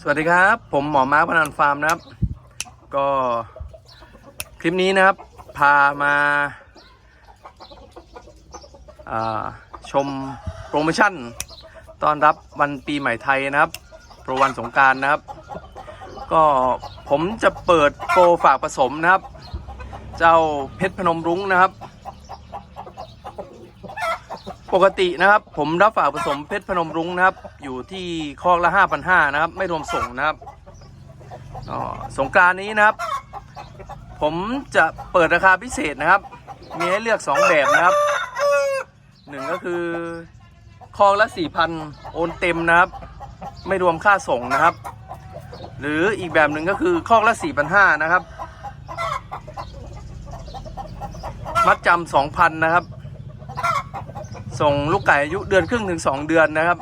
สวัสดีครับ ผมหมอมาร์คพนันฟาร์มนะครับ ก็คลิปนี้นะครับ พามาาชมโปรโมชั่นต้อนรับวันปีใหม่ไทยนะครับ โปรวันสงการนะครับ ก็ผมจะเปิดโปรฝากผสมนะครับ เจ้าเพชรพนมรุ้งนะครับ ปกตินะครับผมรับฝากผสมเพชรพนมรุ้งนะครับ อยู่ที่คอกละ5,500นะครับ ไม่รวมส่งนะครับอ๋อสงกรานนี้นะครับ ผมจะเปิดราคาพิเศษนะครับ มีให้เลือก 2 แบบนะครับหนึ่งก็คือคอกละ4,000โอนเต็มนะครับ ไม่รวมค่าส่งนะครับ หรืออีกแบบหนึ่งก็คือคอกละ4,500นะครับ มัดจำ2,000นะครับ ส่งลูกไก่อายุเดือนครึ่งถึง 2 เดือนนะครับ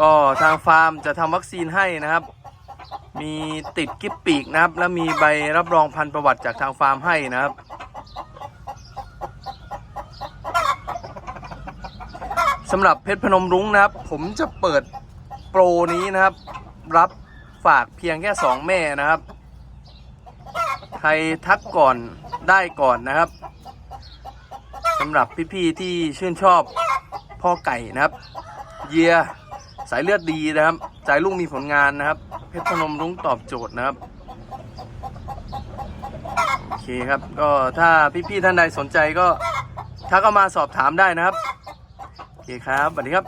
ก็ทางฟาร์มจะทำวัคซีนให้นะครับ มีติดกิ๊บปีกนะครับ และมีใบรับรองพันธุประวัติจากทางฟาร์มให้นะครับสำหรับเพชรพนมรุ้งนะครับ ผมจะเปิดโปรนี้นะครับ รับฝากเพียงแค่ 2 แม่นะครับ ใครทักก่อนได้ก่อนนะครับ สำหรับพี่ๆที่ชื่นชอบพ่อไก่นะครับ เยียสายเลือดดีนะครับจ่ายลูกมีผลงานนะครับ เพชรพนมรุ้งตอบโจทย์นะครับโอเคครับก็ถ้าพี่ๆท่านใดสนใจก็ทักเข้ามาสอบถามได้นะครับโอเคครับสวัสดีครับ